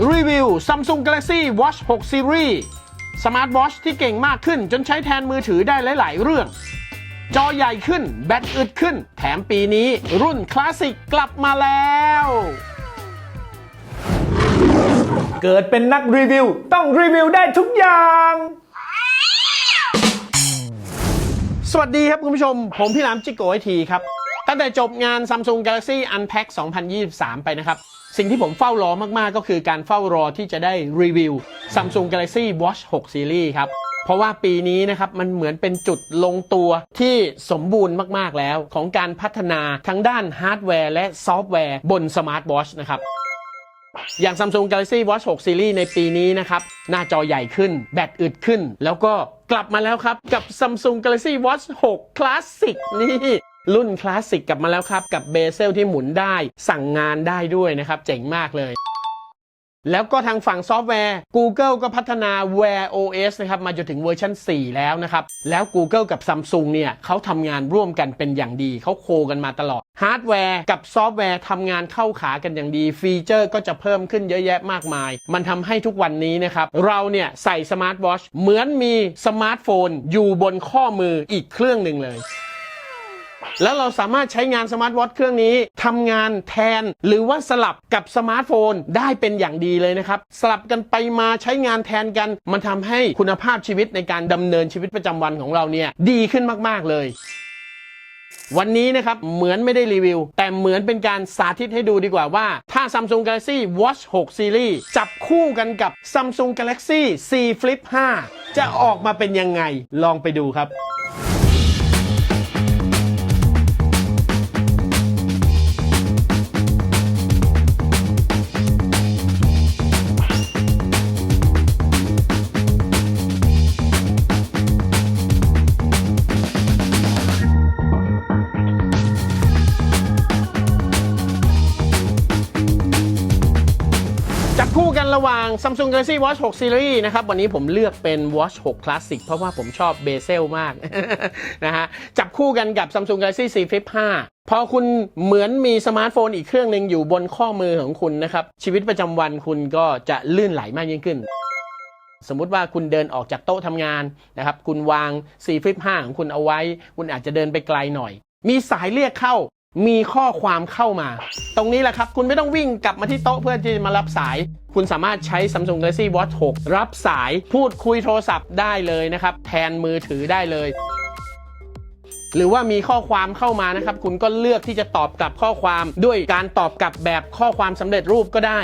รีวิว Samsung Galaxy Watch 6 Series สมาร์ทวอชที่เก่งมากขึ้นจนใช้แทนมือถือได้หลาย ๆ เรื่อง จอใหญ่ขึ้น แบตอึดขึ้น แถมปีนี้รุ่นคลาสสิกกลับมาแล้ว เกิดเป็นนักรีวิว ต้องรีวิวได้ทุกอย่าง สวัสดีครับคุณผู้ชม ผมพี่หลามจิโกไอทีครับ ตั้งแต่จบงาน Samsung Galaxy Unpack 2023 ไปนะครับ สิ่งที่ผมเฝ้ารอมาก ๆ ก็คือการเฝ้ารอที่จะได้รีวิว Samsung Galaxy Watch 6 Series ครับ เพราะว่าปีนี้นะครับ มันเหมือนเป็นจุดลงตัวที่สมบูรณ์มาก ๆ แล้ว ของการพัฒนาทั้งด้านฮาร์ดแวร์และซอฟต์แวร์บนสมาร์ทวอชนะครับอย่าง Samsung Galaxy Watch 6 Series ในปีนี้นะครับ หน้าจอใหญ่ขึ้น แบตอึดขึ้น แล้วก็กลับมาแล้วครับ กับ Samsung Galaxy Watch 6 Classic นี่ รุ่นคลาสสิกกลับมาแล้วครับ กับเบเซลที่หมุนได้สั่งงานได้ด้วยนะครับ เจ๋งมากเลย แล้วก็ทางฝั่งซอฟต์แวร์ Google ก็พัฒนา Wear OS นะครับ มาจนถึงเวอร์ชัน4 แล้วนะครับ แล้ว Google กับ Samsung เนี่ยเขาทำงานร่วมกันเป็นอย่างดี เขาโคกันมาตลอด ฮาร์ดแวร์กับซอฟต์แวร์ทำงานเข้าขากันอย่างดี ฟีเจอร์ก็จะเพิ่มขึ้นเยอะแยะมากมาย มันทำให้ทุกวันนี้นะครับ เราเนี่ยใส่สมาร์ทวอชเหมือนมีสมาร์ทโฟนอยู่บนข้อมืออีกเครื่องหนึ่งเลย แล้วเราสามารถใช้งานสมาร์ทวอทเครื่องนี้ทำงานแทน หรือว่าสลับกับสมาร์ทโฟนได้เป็นอย่างดีเลยนะครับ สลับกันไปมาใช้งานแทนกัน มันทำให้คุณภาพชีวิตในการดำเนินชีวิตประจำวันของเราเนี่ยดีขึ้นมาก ๆ เลยวันนี้นะครับ เหมือนไม่ได้รีวิว แต่เหมือนเป็นการสาธิตให้ดูดีกว่าว่า ถ้า Samsung Galaxy Watch 6 Series จับคู่กันกับ Samsung Galaxy C Flip 5 จะออกมาเป็นยังไง ลองไปดูครับจับ ระหว่าง Samsung Galaxy Watch 6 Series นะครับ วันนี้ผมเลือกเป็น Watch 6 Classic เพราะว่าผมชอบเบเซลมากนะฮะ จับคู่กันกับ Samsung Galaxy C Flip 5 พอคุณเหมือนมีสมาร์ทโฟนอีกเครื่องหนึ่งอยู่บนข้อมือของคุณนะครับ ชีวิตประจำวันคุณก็จะลื่นไหลมากยิ่งขึ้นสมมุติว่าคุณเดินออกจากโต๊ะทำงานนะครับ คุณวาง C Flip 5 ของคุณเอาไว้ คุณอาจจะเดินไปไกลหน่อย มีสายเรียกเข้า มีข้อความเข้ามา ตรงนี้แหละครับ คุณไม่ต้องวิ่งกลับมาที่โต๊ะเพื่อที่จะมารับสาย คุณสามารถใช้ Samsung Galaxy Watch 6 รับสายพูดคุยโทรศัพท์ได้เลยนะครับ แทนมือถือได้เลย หรือว่ามีข้อความเข้ามานะครับ คุณก็เลือกที่จะตอบกลับข้อความด้วยการตอบกลับแบบข้อความสำเร็จรูปก็ได้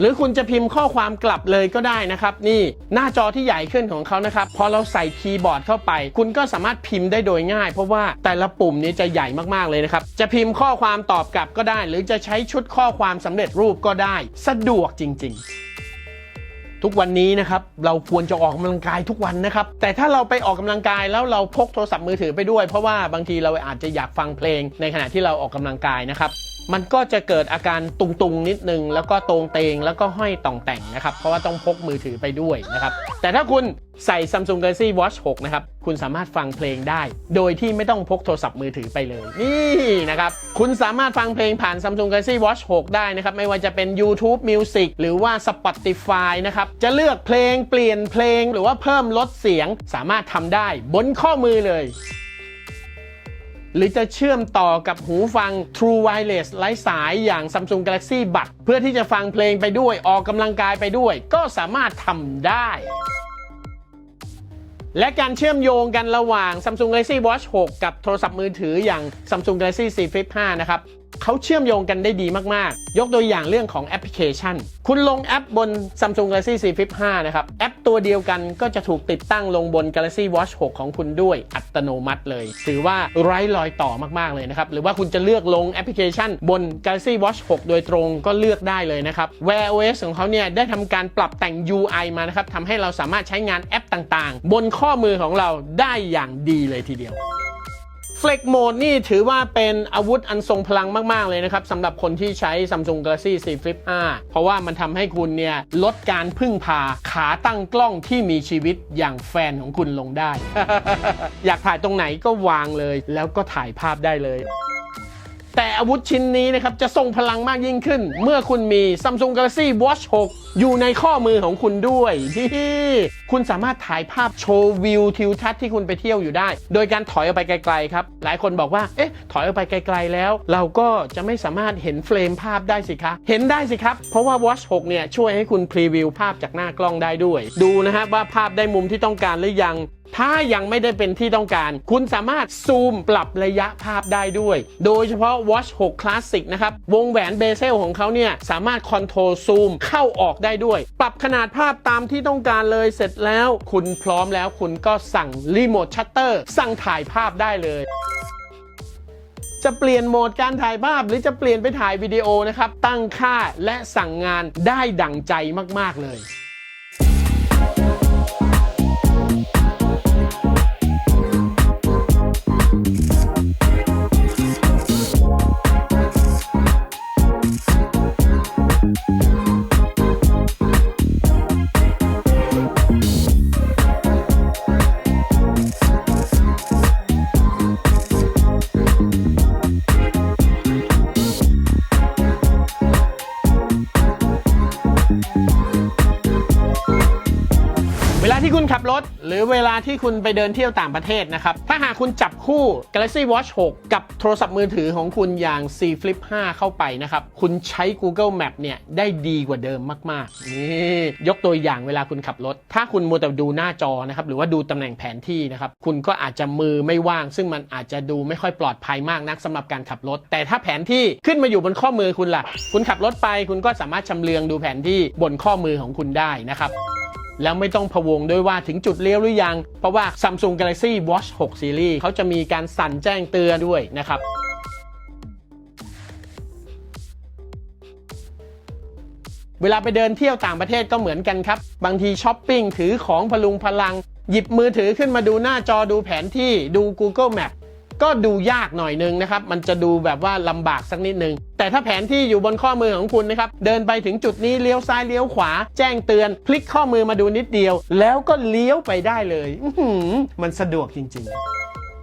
หรือคุณจะพิมพ์ข้อความกลับเลยก็ได้นะครับ นี่หน้าจอที่ใหญ่ขึ้นของเขานะครับพอเราใส่คีย์บอร์ดเข้าไป คุณก็สามารถพิมพ์ได้โดยง่าย เพราะว่าแต่ละปุ่มนี้จะใหญ่มากๆเลยนะครับ จะพิมพ์ข้อความตอบกลับก็ได้ หรือจะใช้ชุดข้อความสำเร็จรูปก็ได้ สะดวกจริง ๆทุกวันนี้นะครับเราควรจะออกกำลังกายทุกวันนะครับ แต่ถ้าเราไปออกกำลังกายแล้วเราพกโทรศัพท์มือถือไปด้วย เพราะว่าบางทีเราอาจจะอยากฟังเพลงในขณะที่เราออกกำลังกายนะครับมันก็จะเกิดอาการตุงๆนิดนึง แล้วก็ตรงเตงแล้วก็ห้อยต่องแต่งนะครับ เพราะว่าต้องพกมือถือไปด้วยนะครับ แต่ถ้าคุณใส่ Samsung Galaxy Watch 6 นะครับ คุณสามารถฟังเพลงได้ โดยที่ไม่ต้องพกโทรศัพท์มือถือไปเลย นี่นะครับ คุณสามารถฟังเพลงผ่าน Samsung Galaxy Watch 6 ได้นะครับ ไม่ว่าจะเป็น YouTube Music หรือว่า Spotify นะครับ จะเลือกเพลงเปลี่ยนเพลง หรือว่าเพิ่มลดเสียง สามารถทำได้บนข้อมือเลย หรือจะเชื่อมต่อกับหูฟัง True Wireless ไร้สายอย่าง Samsung Galaxy Buds เพื่อที่จะฟังเพลงไปด้วยออกกำลังกายไปด้วย ก็สามารถทำได้ และการเชื่อมโยงกันระหว่าง Samsung Galaxy Watch 6 กับโทรศัพท์มือถืออย่าง Samsung Galaxy C Flip 5 นะครับ เขาเชื่อมโยงกันได้ดีมากๆ ยกตัวอย่างเรื่องของแอปพลิเคชัน คุณลงแอปบน Samsung Galaxy C Flip 5 นะครับ แอปตัวเดียวกันก็จะถูกติดตั้งลงบน Galaxy Watch 6 ของคุณด้วยอัตโนมัติเลย ถือว่าไร้รอยต่อมากๆเลยนะครับ หรือว่าคุณจะเลือกลงแอปพลิเคชัน บน Galaxy Watch 6 โดยตรงก็เลือกได้เลยนะครับ Wear OS ของเขาเนี่ยได้ทำการปรับแต่ง UI มานะครับทำให้เราสามารถใช้งานแอปต่างๆ บนข้อมือของเราได้อย่างดีเลยทีเดียว ฟล็กโหมดนี่ถือว่าเป็นอาวุธอันทรงพลังมาก ๆ เลยนะครับสำหรับคนที่ใช้ Samsung Galaxy Z Flip 5 เพราะว่ามันทำให้คุณเนี่ย ลดการพึ่งพาขาตั้งกล้องที่มีชีวิตอย่างแฟนของคุณลงได้ อยากถ่ายตรงไหนก็วางเลย แล้วก็ถ่ายภาพได้เลย แต่อาวุธชิ้นนี้นะครับ จะทรงพลังมากยิ่งขึ้น เมื่อคุณมี Samsung Galaxy Watch 6 อยู่ในข้อมือของคุณด้วยที่คุณสามารถถ่ายภาพโชว์วิวทิวทัศน์ที่คุณไปเที่ยวอยู่ได้ โดยการถอยออกไปไกลๆครับ หลายคนบอกว่า เอ๊ะ ถอยออกไปไกลๆแล้ว เราก็จะไม่สามารถเห็นเฟรมภาพได้สิคะ เห็นได้สิครับ เพราะว่า Watch 6 เนี่ยช่วยให้คุณพรีวิวภาพจากหน้ากล้องได้ด้วย ดูนะฮะว่าภาพได้มุมที่ต้องการหรือยัง ถ้ายังไม่ได้เป็นที่ต้องการ คุณสามารถซูมปรับระยะภาพได้ด้วย โดยเฉพาะ Watch 6 Classic นะครับ วงแหวนเบเซลของเขาเนี่ย สามารถคอนโทรลซูมเข้าออกได้ด้วย ปรับขนาดภาพตามที่ต้องการเลยเสร็จแล้ว คุณพร้อมแล้วคุณก็สั่งรีโมทชัตเตอร์สั่งถ่ายภาพได้เลยจะเปลี่ยนโหมดการถ่ายภาพหรือจะเปลี่ยนไปถ่ายวิดีโอนะครับ ตั้งค่าและสั่งงานได้ดั่งใจมาก ๆ เลย ขับรถ หรือเวลาที่คุณไปเดินเที่ยวต่างประเทศนะครับ ถ้าหากคุณจับคู่ Galaxy Watch 6 กับโทรศัพท์มือถือของคุณอย่าง C Flip 5 เข้าไปนะครับ คุณใช้ Google Map เนี่ยได้ดีกว่าเดิมมาก ๆ นี่ยกตัวอย่างเวลาคุณขับรถ ถ้าคุณมัวแต่ดูหน้าจอนะครับ หรือว่าดูตำแหน่งแผนที่นะครับ คุณก็อาจจะมือไม่ว่าง ซึ่งมันอาจจะดูไม่ค่อยปลอดภัยมากนักสำหรับการขับรถ แต่ถ้าแผนที่ขึ้นมาอยู่บนข้อมือคุณล่ะ คุณขับรถไป คุณก็สามารถชำเลืองดูแผนที่บนข้อมือของคุณได้นะครับ แล้วไม่ต้องพะวงด้วยว่าถึงจุดเลี้ยวหรือยัง เพราะว่า Samsung Galaxy Watch 6 Series เขาจะมีการสั่นแจ้งเตือนด้วยนะครับเวลาไปเดินเที่ยวต่างประเทศก็เหมือนกันครับ บางทีช้อปปิ้งถือของพลุงพลัง หยิบมือถือขึ้นมาดูหน้าจอดูแผนที่ดู Google Map ก็ดูยากหน่อยนึงนะครับ มันจะดูแบบว่าลำบากสักนิดนึง แต่ถ้าแผนที่อยู่บนข้อมือของคุณนะครับ เดินไปถึงจุดนี้เลี้ยวซ้ายเลี้ยวขวา แจ้งเตือน พลิกข้อมือมาดูนิดเดียว แล้วก็เลี้ยวไปได้เลยมันสะดวกจริง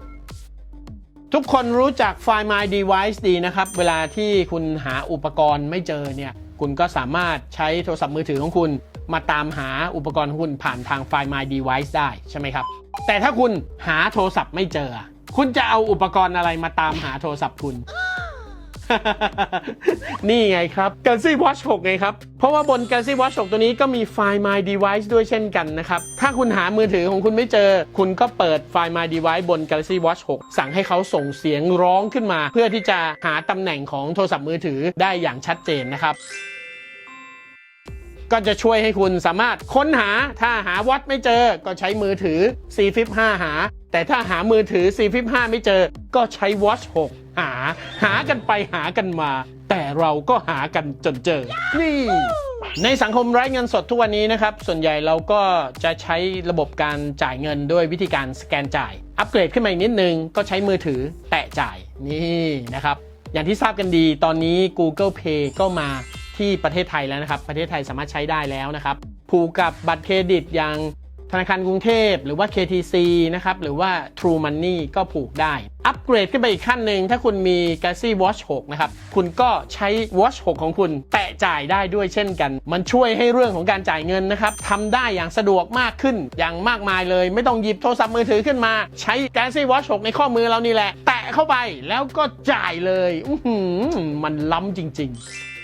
ๆทุกคนรู้จัก Find My Device ดีนะครับ เวลาที่คุณหาอุปกรณ์ไม่เจอเนี่ย คุณก็สามารถใช้โทรศัพท์มือถือของคุณ มาตามหาอุปกรณ์ของคุณผ่านทาง Find My Device ได้ใช่ไหมครับ แต่ถ้าคุณหาโทรศัพท์ไม่เจอ คุณจะเอาอุปกรณ์อะไรมาตามหาโทรศัพท์คุณ นี่ไงครับ Galaxy Watch 6 ไงครับ เพราะว่าบน Galaxy Watch 6 ตัวนี้ก็มี Find My Device ด้วยเช่นกันนะครับ ถ้าคุณหามือถือของคุณไม่เจอ คุณก็เปิด Find My Device บน Galaxy Watch 6 สั่งให้เขาส่งเสียงร้องขึ้นมา เพื่อที่จะหาตำแหน่งของโทรศัพท์มือถือได้อย่างชัดเจนนะครับ ก็จะช่วยให้คุณสามารถค้นหาถ้าหาวัดไม่เจอ ก็ใช้มือถือ C Flip 5 หา แต่ถ้าหามือถือ C Flip 5 ไม่เจอ ก็ใช้ Watch 6 หา หากันไปหากันมา แต่เราก็หากันจนเจอ นี่ในสังคมไร้เงินสดทุกวันนี้นะครับ ส่วนใหญ่เราก็จะใช้ระบบการจ่ายเงินด้วยวิธีการสแกนจ่าย อัปเกรดขึ้นมาอีกนิดนึง ก็ใช้มือถือแตะจ่ายนี่นะครับ อย่างที่ทราบกันดีตอนนี้ Google Pay ก็มา ที่ประเทศไทยแล้วนะครับ ประเทศไทยสามารถใช้ได้แล้วนะครับ ผูกกับบัตรเครดิตอย่างธนาคารกรุงเทพ หรือว่า KTC นะครับ หรือว่า True Money ก็ผูกได้ อัปเกรดขึ้นไปอีกขั้นหนึ่ง ถ้าคุณมี Galaxy Watch 6 นะครับ คุณก็ใช้ Watch 6 ของคุณแตะจ่ายได้ด้วยเช่นกัน มันช่วยให้เรื่องของการจ่ายเงินนะครับทำได้อย่างสะดวกมากขึ้น อย่างมากมายเลย ไม่ต้องหยิบโทรศัพท์มือถือขึ้นมา ใช้ Galaxy Watch 6 ในข้อมือเรานี่แหละ แตะเข้าไปแล้วก็จ่ายเลย อืมันล้ำจริง ๆ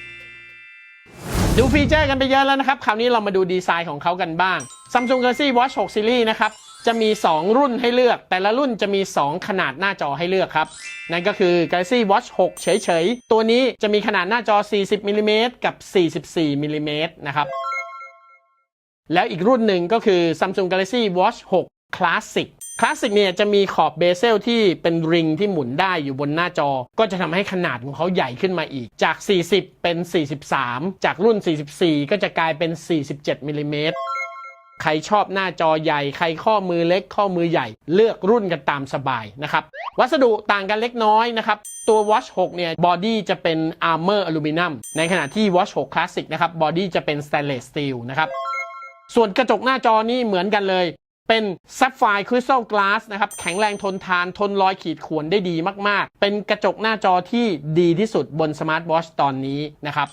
ดูฟีเจอร์กันไปเยอะแล้วนะครับ คราวนี้เรามาดูดีไซน์ของเขากันบ้าง Samsung Galaxy Watch 6 Series นะครับ จะมี 2 รุ่นให้เลือก แต่ละรุ่นจะมี 2 ขนาดหน้าจอให้เลือกครับ นั่นก็คือ Galaxy Watch 6 เฉยๆ ตัวนี้จะมีขนาดหน้าจอ 40มิลลิเมตรกับ 44มิลลิเมตรนะครับ แล้วอีกรุ่นหนึ่งก็คือ Samsung Galaxy Watch 6 Classic Classic เนี่ยจะมีขอบเบเซลที่เป็นริงที่หมุนได้อยู่บนหน้าจอ ก็จะทำให้ขนาดของเขาใหญ่ขึ้นมาอีก จาก 40 เป็น 43 จากรุ่น 44 ก็จะกลายเป็น 47มิลลิเมตรใครชอบหน้าจอใหญ่ ใครข้อมือเล็กข้อมือใหญ่ เลือกรุ่นกันตามสบายนะครับวัสดุต่างกันเล็กน้อยนะครับ ตัว Watch 6 เนี่ยบอดี้จะเป็น Armor Aluminum ในขณะที่ Watch 6 Classic นะครับบอดี้จะเป็น Stainless Steel นะครับส่วนกระจกหน้าจอนี่เหมือนกันเลย เป็น Sapphire Crystal Glass นะครับแข็งแรงทนทานทนรอยขีดข่วนได้ดีมาก ๆ เป็นกระจกหน้าจอที่ดีที่สุดบนสมาร์ทวอชตอนนี้นะครับ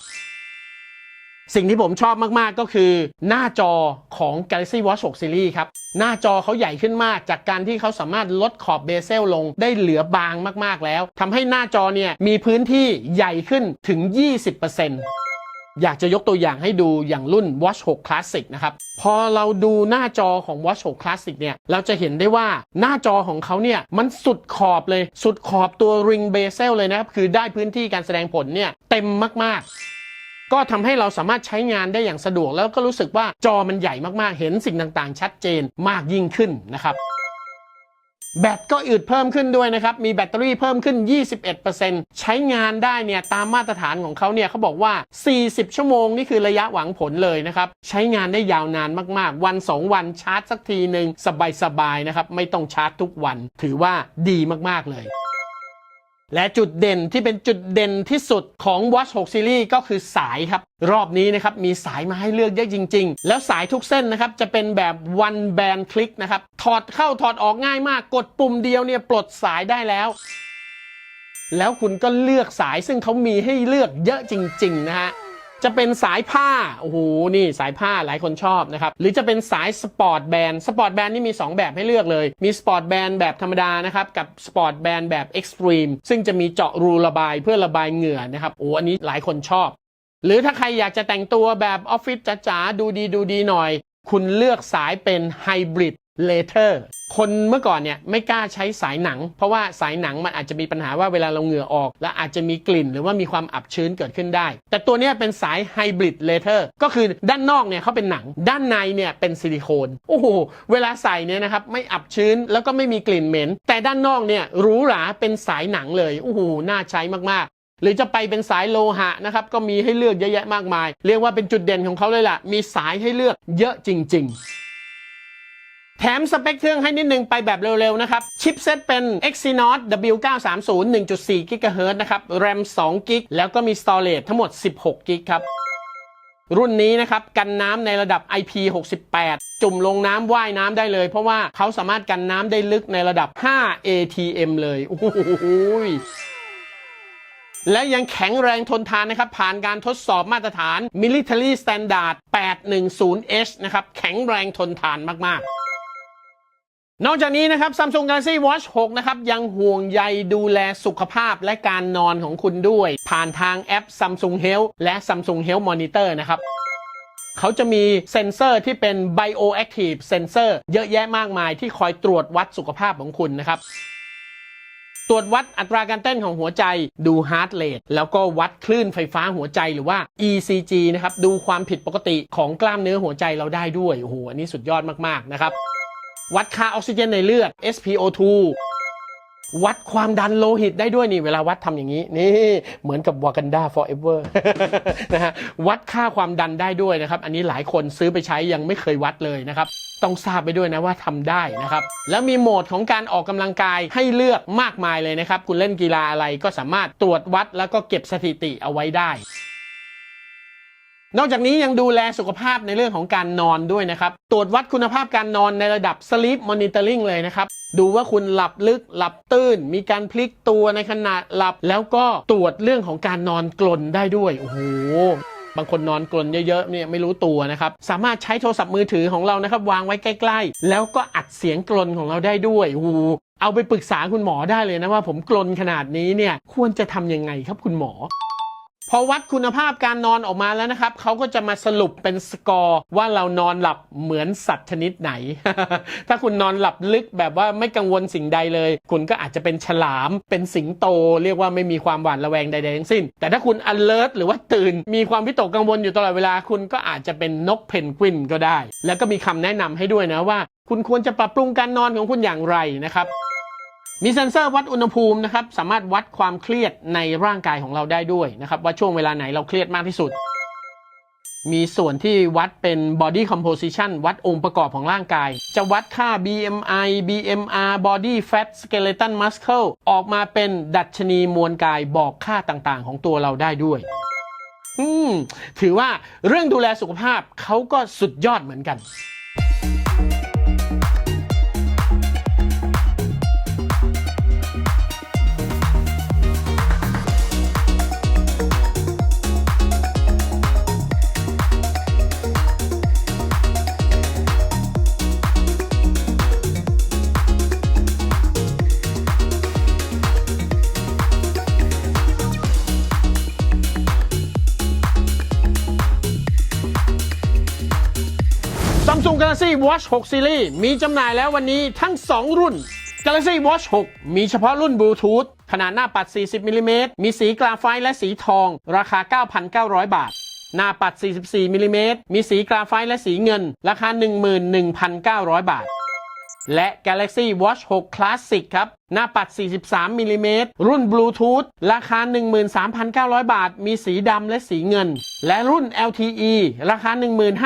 สิ่งที่ผมชอบมาก ๆ ก็คือหน้าจอของ Galaxy Watch 6 Series ครับ หน้าจอเขาใหญ่ขึ้นมาก จากการที่เขาสามารถลดขอบเบเซลลงได้เหลือบางมาก ๆ แล้วทำให้หน้าจอเนี่ยมีพื้นที่ใหญ่ขึ้นถึง 20% อยากจะยกตัวอย่างให้ดูอย่างรุ่น Watch 6 Classic นะครับ พอเราดูหน้าจอของ Watch 6 Classic เนี่ย เราจะเห็นได้ว่าหน้าจอของเขาเนี่ย มันสุดขอบเลย สุดขอบตัว Ring Bezel เลยนะครับ คือได้พื้นที่การแสดงผลเนี่ย เต็มมากๆก็ทำให้เราสามารถใช้งานได้อย่างสะดวกแล้วก็รู้สึกว่าจอมันใหญ่มากๆ เห็นสิ่งต่างๆ ชัดเจนมากยิ่งขึ้นนะครับ แบตก็อืดเพิ่มขึ้นด้วยนะครับ มีแบตเตอรี่เพิ่มขึ้น 21%ใช้งานได้เนี่ยตามมาตรฐานของเขาเนี่ยเขาบอกว่า 40 ชั่วโมงนี่คือระยะหวังผลเลยนะครับ ใช้งานได้ยาวนานมากๆ วัน 2 วันชาร์จสักทีหนึ่งสบายๆนะครับ ไม่ต้องชาร์จทุกวัน ถือว่าดีมากๆเลย และจุดเด่นที่เป็นจุดเด่นที่สุดของ Watch 6 Series ก็คือสายครับ รอบนี้นะครับมีสายมาให้เลือกเยอะจริง ๆ แล้วสายทุกเส้นนะครับจะเป็นแบบ one band click นะครับถอดเข้าถอดออกง่ายมากกดปุ่มเดียวเนี่ยปลดสายได้แล้ว แล้วคุณก็เลือกสายซึ่งเขามีให้เลือกเยอะจริง ๆ นะฮะ จะเป็นสายผ้า โอ้โห นี่สายผ้าหลายคนชอบนะครับ หรือจะเป็นสายสปอร์ตแบนด์ สปอร์ตแบนด์นี่มี 2 แบบให้เลือกเลย มีสปอร์ตแบนด์แบบธรรมดานะครับ กับสปอร์ตแบนด์แบบเอ็กซ์ตรีม ซึ่งจะมีเจาะรูระบายเพื่อระบายเหงื่อนะครับ โอ้ อันนี้หลายคนชอบ หรือถ้าใครอยากจะแต่งตัวแบบออฟฟิศจ๋าๆ ดูดีดูดีหน่อย คุณเลือกสายเป็นไฮบริด เลเทอร์คนเมื่อก่อนเนี่ยไม่กล้าใช้สายหนัง เพราะว่าสายหนังมันอาจจะมีปัญหาว่าเวลาเราเหงื่อออก และอาจจะมีกลิ่นหรือว่ามีความอับชื้นเกิดขึ้นได้ แต่ตัวนี้เป็นสายไฮบริดเลเทอร์ก็คือด้านนอกเนี่ยเขาเป็นหนัง ด้านในเนี่ยเป็นซิลิโคนโอ้โหเวลาใส่เนี่ยนะครับไม่อับชื้นแล้วก็ไม่มีกลิ่นเหม็น แต่ด้านนอกเนี่ยหรูหราเป็นสายหนังเลยโอ้โหน่าใช้มากๆหรือจะไปเป็นสายโลหะนะครับ ก็มีให้เลือกเยอะแยะมากมาย เรียกว่าเป็นจุดเด่นของเขาเลยล่ะ มีสายให้เลือกเยอะจริง ๆ แถมสเปคเครื่องให้นิดนึงไปแบบเร็วๆนะครับ ชิปเซตเป็น Exynos W930 1.4 GHz นะครับ RAM 2 GB แล้วก็มี Storage ทั้งหมด 16 GB ครับรุ่นนี้นะครับกันน้ำในระดับ IP68 จุ่มลงน้ำว่ายน้ำได้เลย เพราะว่าเขาสามารถกันน้ำได้ลึกในระดับ 5 ATM เลย โอ้โหและยังแข็งแรงทนทานนะครับ ผ่านการทดสอบมาตรฐาน Military Standard 810H นะครับ แข็งแรงทนทานมาก ๆ นอกจากนี้นะครับ Samsung Galaxy Watch 6 นะครับ ยังห่วงใยดูแลสุขภาพและการนอนของคุณด้วย ผ่านทางแอป Samsung Health และ Samsung Health Monitor นะครับเขาจะมีเซ็นเซอร์ที่เป็น bioactive sensor เยอะแยะมากมายที่คอยตรวจวัดสุขภาพของคุณนะครับ ตรวจวัดอัตราการเต้นของหัวใจดู heart rate แล้วก็วัดคลื่นไฟฟ้าหัวใจหรือว่า ECG นะครับ ดูความผิดปกติของกล้ามเนื้อหัวใจเราได้ด้วย โอ้โห อันนี้สุดยอดมาก ๆ นะครับ วัดค่าออกซิเจนในเลือด SpO2 วัดความดันโลหิตได้ด้วยนี่ เวลาวัดทำอย่างนี้ นี่เหมือนกับ Wakanda Forever นะฮะวัดค่าความดันได้ด้วยนะครับ อันนี้หลายคนซื้อไปใช้ยังไม่เคยวัดเลยนะครับ ต้องทราบไปด้วยนะว่าทำได้นะครับ แล้วมีโหมดของการออกกำลังกายให้เลือกมากมายเลยนะครับ คุณเล่นกีฬาอะไรก็สามารถตรวจวัดแล้วก็เก็บสถิติเอาไว้ได้ นอกจากนี้ยังดูแลสุขภาพในเรื่องของการนอนด้วยนะครับ ตรวจวัดคุณภาพการนอนในระดับ sleep monitoring เลยนะครับ ดูว่าคุณหลับลึกหลับตื้นมีการพลิกตัวในขณะหลับ แล้วก็ตรวจเรื่องของการนอนกลนได้ด้วย โอ้โหบางคนนอนกลนเยอะๆเนี่ยไม่รู้ตัวนะครับ สามารถใช้โทรศัพท์มือถือของเรานะครับ วางไว้ใกล้ ๆ แล้วก็อัดเสียงกลนของเราได้ด้วยโอ้เอาไปปรึกษาคุณหมอได้เลยนะว่าผมกลนขนาดนี้เนี่ยควรจะทำยังไงครับคุณหมอ พอวัดคุณภาพการนอนออกมาแล้วนะครับเขาก็จะมาสรุปเป็นสกอร์ว่าเรานอนหลับเหมือนสัตว์ชนิดไหน ถ้าคุณนอนหลับลึกแบบว่าไม่กังวลสิ่งใดเลย คุณก็อาจจะเป็นฉลามเป็นสิงโต เรียกว่าไม่มีความหวาดระแวงใดๆทั้งสิ้น แต่ถ้าคุณ alert หรือว่าตื่น มีความวิตกกังวลอยู่ตลอดเวลา คุณก็อาจจะเป็นนกเพนกวินก็ได้ แล้วก็มีคำแนะนำให้ด้วยนะว่า คุณควรจะปรับปรุงการนอนของคุณอย่างไรนะครับ มีเซ็นเซอร์วัดอุณหภูมินะครับสามารถวัดความเครียดในร่างกายของเราได้ด้วยนะครับว่าช่วงเวลาไหนเราเครียดมากที่สุด มีส่วนที่วัดเป็น body composition วัดองค์ประกอบของร่างกาย จะวัดค่า BMI BMR body fat skeleton muscle ออกมาเป็นดัชนีมวลกายบอกค่าต่างๆ ของตัวเราได้ด้วยอืมถือว่าเรื่องดูแลสุขภาพเขาก็สุดยอดเหมือนกัน Galaxy Watch 6 Series มีจำหน่ายแล้ววันนี้ทั้ง 2 รุ่น Galaxy Watch 6 มีเฉพาะรุ่นบลูทูธขนาดหน้าปัด 40มิลลิเมตรมีสีกราไฟต์และสีทอง ราคา 9,900 บาท หน้าปัด 44มิลลิเมตรมีสีกราไฟต์และสีเงิน ราคา 11,900 บาท และ Galaxy Watch 6 Classic ครับ หน้าปัด 43 มิลลิเมตร รุ่นบลูทูธ ราคา 13,900 บาท มีสีดำและสีเงิน และรุ่น LTE ราคา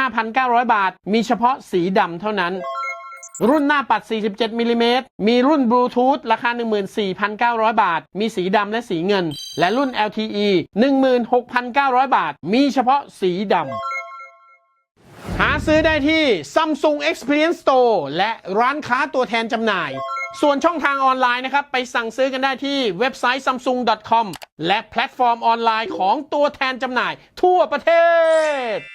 15,900 บาท มีเฉพาะสีดำเท่านั้น รุ่นหน้าปัด 47 มิลลิเมตร มีรุ่นบลูทูธ ราคา 14,900 บาท มีสีดำและสีเงิน และรุ่น LTE 16,900 บาท มีเฉพาะสีดำ หาซื้อได้ที่ Samsung Experience Store และร้านค้าตัวแทนจำหน่าย ส่วนช่องทางออนไลน์นะครับ ไปสั่งซื้อกันได้ที่เว็บไซต์ samsung.com และแพลตฟอร์มออนไลน์ของตัวแทนจำหน่ายทั่วประเทศ